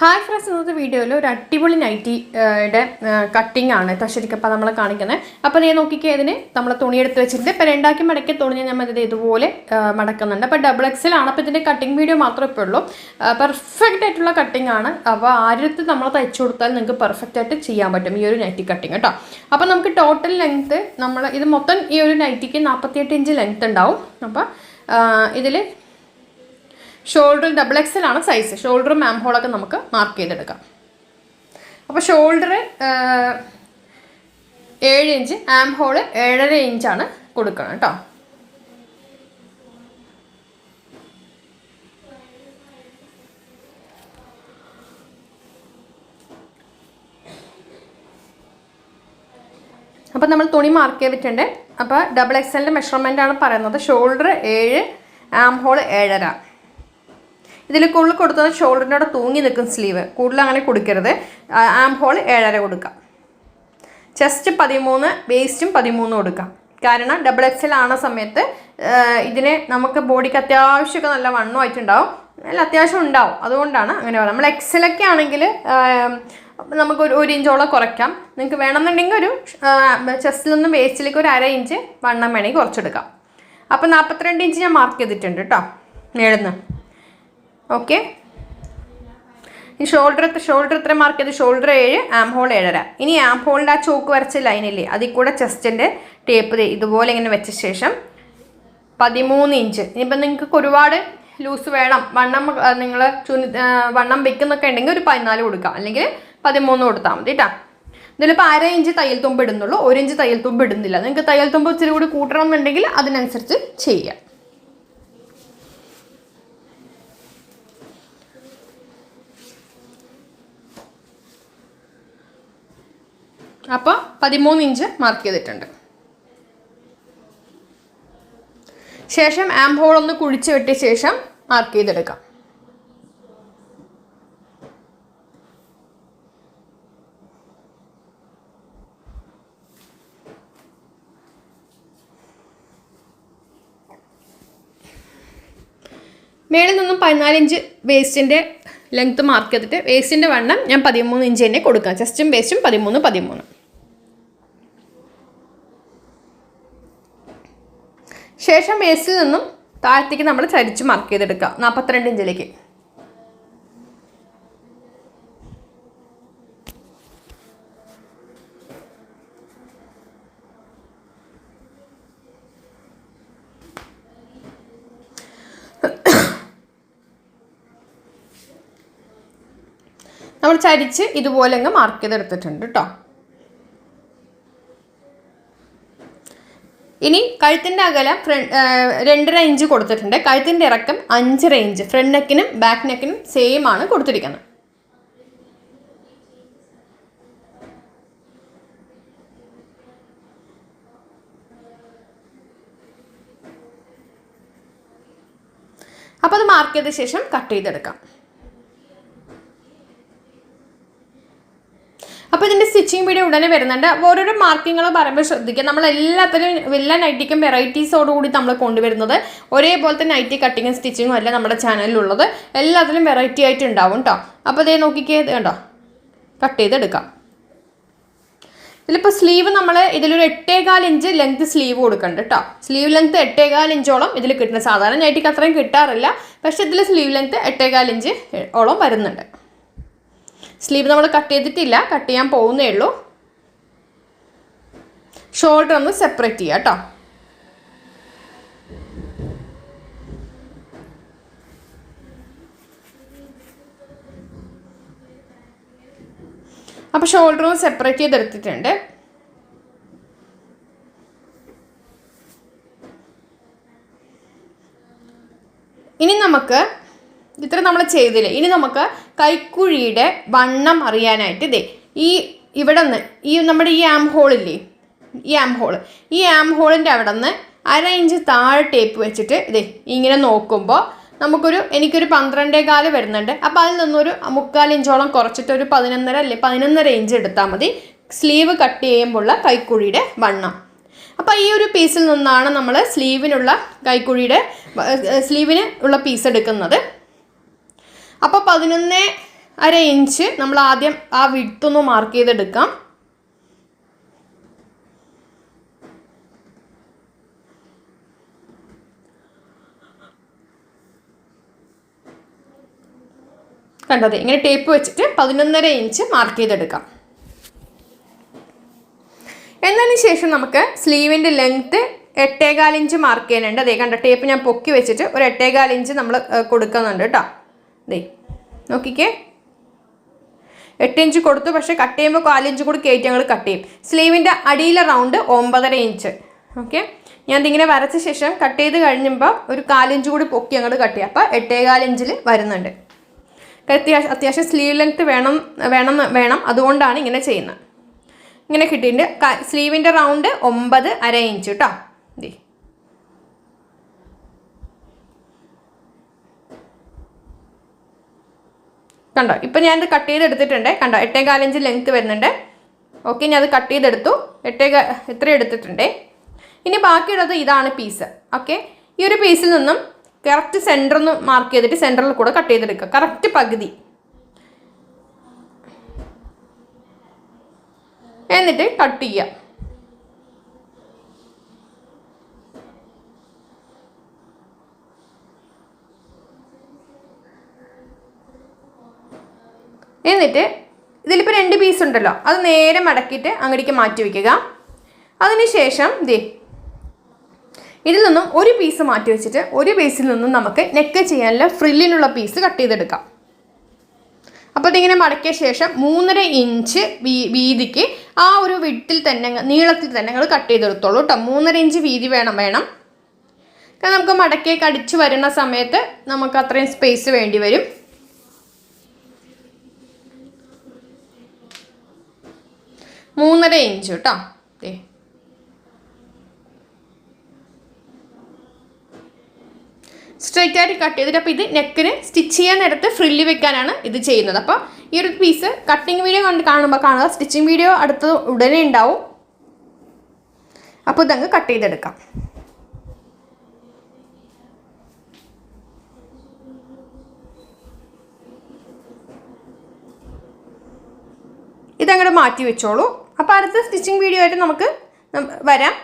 Hi friends ഇന്നത്തെ വീഡിയോയിൽ ഒരു അടിപൊളി നൈറ്റിയുടെ കട്ടിംഗ് ആണ് തശ്ശരിക്കപ്പ നമ്മൾ കാണിക്കുന്നത് അപ്പോൾ നീ നോക്കിക്കേ ഇതിന് നമ്മൾ തുണി എടുത്ത് വെച്ചിട്ട് ഇപ്പോൾ രണ്ടാക്കി മടക്കി തുണി ഞാൻ ഇത് ഇതുപോലെ മടക്കുന്നുണ്ട്. അപ്പോൾ ഡബിൾ എക്സൽ ആണ്. അപ്പോൾ ഇതിന്റെ കട്ടിംഗ് വീഡിയോ മാത്രമേ ഇപ്പോൾ ഉള്ളൂ. പെർഫെക്റ്റ് ആയിട്ടുള്ള കട്ടിംഗ് ആണ്. അപ്പോൾ ആര്യത്ത് നമ്മൾ തയ്ച്ചു കൊടുത്താൽ നിങ്ങൾക്ക് പെർഫെക്റ്റ് ആയിട്ട് ചെയ്യാൻ പറ്റും ഈ ഒരു നൈറ്റി കട്ടിംഗ് കേട്ടോ അപ്പോൾ നമുക്ക് ടോട്ടൽ ലെങ്ത്ത് നമ്മൾ ഇത് മൊത്തം ഈ ഒരു നൈറ്റിക്ക് നാൽപ്പത്തിയെട്ട് ഇഞ്ച് ലെങ്ത്ത് ഉണ്ടാവും അപ്പോൾ ഇതിൽ ഷോൾഡർ ഡബിൾ എക്സൽ ആണ് സൈസ് ഷോൾഡറും മാം ഹോളൊക്കെ നമുക്ക് മാർക്ക് ചെയ്തെടുക്കാം. അപ്പോൾ ഷോൾഡർ ഏഴ് ഇഞ്ച് ആം ഹോൾ ഏഴര ഇഞ്ചാണ് കൊടുക്കണം കേട്ടോ. അപ്പം നമ്മൾ തുണി മാർക്ക് ചെയ്തിട്ടുണ്ട്. അപ്പോൾ ഡബിൾ എക്സലിന്റെ മെഷർമെന്റ് ആണ് പറയുന്നത്. ഷോൾഡർ ഏഴ് ആം ഹോൾ ഏഴര. ഇതിൽ കൂടുതൽ കൊടുത്തത് ഷോൾഡറിന്റെ അവിടെ തൂങ്ങി നിൽക്കും സ്ലീവ് കൂടുതൽ അങ്ങനെ കൊടുക്കരുത്. ആം ഹോൾ ഏഴര കൊടുക്കാം. ചെസ്റ്റ് പതിമൂന്ന് വേസ്റ്റും പതിമൂന്ന് കൊടുക്കാം. കാരണം ഡബിൾ എക്സൽ ആണ സമയത്ത് ഇതിനെ ഇതിന് നമുക്ക് ബോഡിക്ക് അത്യാവശ്യമൊക്കെ നല്ല വണ്ണമായിട്ടുണ്ടാവും നല്ല അത്യാവശ്യം ഉണ്ടാവും. അതുകൊണ്ടാണ് അങ്ങനെ പറയുന്നത്. നമ്മൾ എക്സലൊക്കെ ആണെങ്കിൽ നമുക്ക് ഒരു ഒരു ഇഞ്ചോളം കുറയ്ക്കാം. നിങ്ങൾക്ക് വേണമെന്നുണ്ടെങ്കിൽ ഒരു ചെസ്റ്റിൽ നിന്നും വേസ്റ്റിലേക്ക് ഒരു അര ഇഞ്ച് വണ്ണം വേണമെങ്കിൽ കുറച്ചെടുക്കാം. അപ്പോൾ നാൽപ്പത്തിരണ്ട് ഇഞ്ച് ഞാൻ മാർക്ക് ചെയ്തിട്ടുണ്ട് കേട്ടോ. മേളുന്ന്. ഓക്കെ ഈ ഷോൾഡർ ഷോൾഡർ എത്ര മാർക്ക് ചെയ്ത്? ഷോൾഡർ ഏഴ് ആം ഹോൾ ഏഴര. ഇനി ആം ഹോളിന്റെ ആ ചോക്ക് വരച്ച ലൈനില്ലേ അതിൽ കൂടെ ചെസ്റ്റിന്റെ ടേപ്പ് ഇതുപോലെ ഇങ്ങനെ വെച്ച ശേഷം പതിമൂന്ന് ഇഞ്ച് ഇനിയിപ്പോൾ നിങ്ങൾക്ക് ഒരുപാട് ലൂസ് വേണം. വണ്ണം നിങ്ങൾ ചുനി വണ്ണം വെക്കുന്നൊക്കെ ഉണ്ടെങ്കിൽ ഒരു പതിനാല് കൊടുക്കാം. അല്ലെങ്കിൽ പതിമൂന്ന് കൊടുത്താൽ മതി കേട്ടോ ഇതിലിപ്പോൾ അര ഇഞ്ച് തയ്യൽ തുമ്പ് ഇടുന്നുള്ളൂ. ഒരു ഇഞ്ച് തയ്യൽ തുമ്പ് ഇടുന്നില്ല. നിങ്ങൾക്ക് തയ്യൽ തുമ്പ് ഇച്ചിരി കൂടി കൂട്ടണം എന്നുണ്ടെങ്കിൽ അതിനനുസരിച്ച് ചെയ്യാം. അപ്പോൾ പതിമൂന്ന് ഇഞ്ച് മാർക്ക് ചെയ്തിട്ടുണ്ട്. ശേഷം ആം ഹോൾ ഒന്ന് കുഴിച്ച് വെട്ടിയ ശേഷം മാർക്ക് ചെയ്തെടുക്കാം. മേളിൽ നിന്നും പതിനാല് ഇഞ്ച് വേസ്റ്റിന്റെ ലെങ്ത്ത് മാർക്ക് ചെയ്തിട്ട് വേസ്റ്റിന്റെ വണ്ണം ഞാൻ പതിമൂന്ന് ഇഞ്ച് തന്നെ കൊടുക്കാം. ചെസ്റ്റും വേസ്റ്റും പതിമൂന്ന് പതിമൂന്ന്. ശേഷം വേസ്റ്റിൽ നിന്നും താഴത്തേക്ക് നമ്മൾ ചരിച്ച് മാർക്ക് ചെയ്തെടുക്കുക. നാൽപ്പത്തിരണ്ട് ഇഞ്ചിലേക്ക്. നമ്മൾ ചരിച്ച് ഇതുപോലെ അങ്ങ് മാർക്ക് ചെയ്തെടുത്തിട്ടുണ്ട് കേട്ടോ ഇനി കഴുത്തിന്റെ അകലം ഫ്രണ്ട് രണ്ടര ഇഞ്ച് കൊടുത്തിട്ടുണ്ട്. കഴുത്തിന്റെ ഇറക്കം അഞ്ചര ഇഞ്ച്. ഫ്രണ്ട് നെക്കിനും ബാക്ക് നെക്കിനും സെയിം ആണ് കൊടുത്തിരിക്കുന്നത്. അപ്പോൾ അത് മാർക്ക് ചെയ്ത ശേഷം കട്ട് ചെയ്തെടുക്കാം. സ്റ്റിച്ചിങ് വീഡിയോ ഉടനെ വരുന്നുണ്ട്. അപ്പോൾ ഓരോരോ മാർക്കിങ്ങൾ പറയുമ്പോൾ ശ്രദ്ധിക്കുക. നമ്മൾ എല്ലാത്തിനും എല്ലാ നൈറ്റിക്കും വെറൈറ്റീസോടുകൂടി നമ്മൾ കൊണ്ടുവരുന്നത്. ഒരേപോലത്തെ നൈറ്റി കട്ടിങ്ങും സ്റ്റിച്ചിങ്ങും അല്ല നമ്മുടെ ചാനലിലുള്ളത് എല്ലാത്തിലും വെറൈറ്റി ആയിട്ട് ഉണ്ടാവും കേട്ടോ അപ്പോൾ അതേ നോക്കിക്കേ കണ്ടോ? കട്ട് ചെയ്തെടുക്കാം. ഇതിലിപ്പോൾ സ്ലീവ് നമ്മൾ ഇതിലൊരു എട്ടേകാൽ ഇഞ്ച് ലെങ്ത് സ്ലീവ് കൊടുക്കുന്നുണ്ട് കേട്ടോ സ്ലീവ് ലെങ്ത് എട്ടേകാൽ ഇഞ്ചോളം ഇതിൽ കിട്ടുന്ന സാധാരണ നൈറ്റിക്ക് അത്രയും കിട്ടാറില്ല. പക്ഷേ ഇതിൽ സ്ലീവ് ലെങ്ത് എട്ടേകാൽ ഇഞ്ച് ഓളം വരുന്നുണ്ട്. സ്ലീവ് നമ്മൾ കട്ട് ചെയ്തിട്ടില്ല. കട്ട് ചെയ്യാൻ പോകുന്നേ ഉള്ളൂ. ഷോൾഡർ ഒന്ന് സെപ്പറേറ്റ് ചെയ്യാം കേട്ടോ. അപ്പോൾ ഷോൾഡറും സെപ്പറേറ്റ് ചെയ്തെടുത്തിട്ടുണ്ട്. ഇനി നമുക്ക് ഇത്ര നമ്മൾ ചെയ്തില്ലേ? ഇനി നമുക്ക് കൈക്കുഴിയുടെ വണ്ണം അറിയാനായിട്ട് ഇതേ ഈ ഇവിടെ നിന്ന് ഈ നമ്മുടെ ഈ ആം ഹോളില്ലേ? ഈ ആം ഹോൾ ഈ ആം ഹോളിന്റെ അവിടെ നിന്ന് അര ഇഞ്ച് താഴെ ടേപ്പ് വെച്ചിട്ട് ഇതേ ഇങ്ങനെ നോക്കുമ്പോൾ നമുക്കൊരു എനിക്കൊരു പന്ത്രണ്ടേ കാൽ വരുന്നുണ്ട്. അപ്പോൾ അതിൽ നിന്നൊരു മുക്കാൽ ഇഞ്ചോളം കുറച്ചിട്ട് ഒരു പതിനൊന്നര അല്ലേ പതിനൊന്നര ഇഞ്ച് എടുത്താൽ മതി. സ്ലീവ് കട്ട് ചെയ്യുമ്പോഴുള്ള കൈക്കുഴിയുടെ വണ്ണം. അപ്പോൾ ഈ ഒരു പീസിൽ നിന്നാണ് നമ്മൾ സ്ലീവിനുള്ള കൈക്കുഴിയുടെ സ്ലീവിന് ഉള്ള പീസ് എടുക്കുന്നത്. അപ്പോൾ പതിനൊന്ന് അര ഇഞ്ച് നമ്മൾ ആദ്യം ആ വിട്ടൊന്ന് മാർക്ക് ചെയ്തെടുക്കാം. കണ്ടത് ഇങ്ങനെ ടേപ്പ് വെച്ചിട്ട് പതിനൊന്നര ഇഞ്ച് മാർക്ക് ചെയ്തെടുക്കാം. എന്നതിന് ശേഷം നമുക്ക് സ്ലീവിന്റെ ലെങ്ത്ത് എട്ടേകാൽ ഇഞ്ച് മാർക്ക് ചെയ്യാനുണ്ട് അതേ കണ്ട ടേപ്പ് ഞാൻ പൊക്കി വെച്ചിട്ട് ഒരു എട്ടേകാൽ ഇഞ്ച് നമ്മൾ കൊടുക്കുന്നുണ്ട് കേട്ടോ. ദേ നോക്കിക്കേ. എട്ട് ഇഞ്ച് കൊടുത്തു പക്ഷേ കട്ട് ചെയ്യുമ്പോൾ കാലിഞ്ച് കൂടി കയറ്റി ഞങ്ങൾ കട്ട് ചെയ്യും. സ്ലീവിന്റെ അടിയിലെ റൗണ്ട് ഒമ്പതര ഇഞ്ച്. ഓക്കെ? ഞാൻ ഇതിങ്ങനെ വരച്ച ശേഷം കട്ട് ചെയ്ത് കഴിഞ്ഞപ്പോൾ ഒരു കാലിഞ്ച് കൂടി പൊക്കി ഞങ്ങൾ കട്ട് ചെയ്യാം. അപ്പോൾ എട്ടേകാൽ ഇഞ്ചിൽ വരുന്നുണ്ട്. അത്യാവശ്യം അത്യാവശ്യം സ്ലീവ് ലെങ്ത് വേണം വേണം വേണം. അതുകൊണ്ടാണ് ഇങ്ങനെ ചെയ്യുന്നത്. ഇങ്ങനെ കിട്ടിയിട്ടുണ്ട്. സ്ലീവിന്റെ റൗണ്ട് ഒമ്പത് അര ഇഞ്ച് കേട്ടോ ദേ. കണ്ടോ? ഇപ്പം ഞാനിത് കട്ട് ചെയ്തെടുത്തിട്ടുണ്ട് കണ്ടോ? എട്ടേ കാലഞ്ച് ലെങ്ത് വരുന്നുണ്ട്. ഓക്കെ ഞാൻ അത് കട്ട് ചെയ്തെടുത്തു. എട്ടേ എത്ര എടുത്തിട്ടുണ്ട്. ഇനി ബാക്കിയുള്ളത് ഇതാണ് പീസ് ഓക്കെ ഈ ഒരു പീസിൽ നിന്നും കറക്റ്റ് സെന്റർ ഒന്ന് മാർക്ക് ചെയ്തിട്ട് സെന്ററിൽ കൂടെ കട്ട് ചെയ്തെടുക്കുക. കറക്റ്റ് പകുതി. എന്നിട്ട് കട്ട് ചെയ്യുക. എന്നിട്ട് ഇതിലിപ്പോൾ രണ്ട് പീസ് ഉണ്ടല്ലോ. അത് നേരെ മടക്കിയിട്ട് അങ്ങോട്ടേക്ക് മാറ്റി വയ്ക്കുക അതിനുശേഷം ദേ ഇതിൽ നിന്നും ഒരു പീസ് മാറ്റി വെച്ചിട്ട് ഒരു പീസിൽ നിന്നും നമുക്ക് നെക്ക് ചെയ്യാനുള്ള ഫ്രില്ലിനുള്ള പീസ് കട്ട് ചെയ്തെടുക്കാം. അപ്പോൾ ഇതിങ്ങനെ മടക്കിയ ശേഷം മൂന്നര ഇഞ്ച് വീ വീതിക്ക് ആ ഒരു വിട്ടിൽ തന്നെ നീളത്തിൽ തന്നെ നിങ്ങൾ കട്ട് ചെയ്തെടുത്തോളൂ കേട്ടോ മൂന്നര ഇഞ്ച് വീതി വേണം വേണം. കാരണം നമുക്ക് മടക്കിയൊക്കെ അടിച്ച് വരുന്ന സമയത്ത് നമുക്ക് അത്രയും സ്പേസ് വേണ്ടി വരും. മൂന്നര ഇഞ്ച് കേട്ടോ. ദേ. സ്ട്രൈറ്റ് ആയിട്ട് കട്ട് ചെയ്തിട്ട് അപ്പോൾ ഇത് നെക്കിന് സ്റ്റിച്ച് ചെയ്യാൻ നേരത്ത് ഫ്രില്ല് വെക്കാനാണ് ഇത് ചെയ്യുന്നത്. അപ്പോൾ ഈ ഒരു പീസ് കട്ടിങ് വീഡിയോ കണ്ട് കാണുമ്പോൾ കാണുക. സ്റ്റിച്ചിങ് വീഡിയോ അടുത്ത് ഉടനെ ഉണ്ടാവും. അപ്പോൾ ഇതങ്ങ് കട്ട് ചെയ്തെടുക്കാം. ഇതങ്ങോട്ട് മാറ്റി വെച്ചോളൂ. അപ്പോൾ അടുത്ത സ്റ്റിച്ചിങ് വീഡിയോ ആയിട്ട് നമുക്ക് വരാം.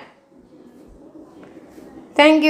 താങ്ക്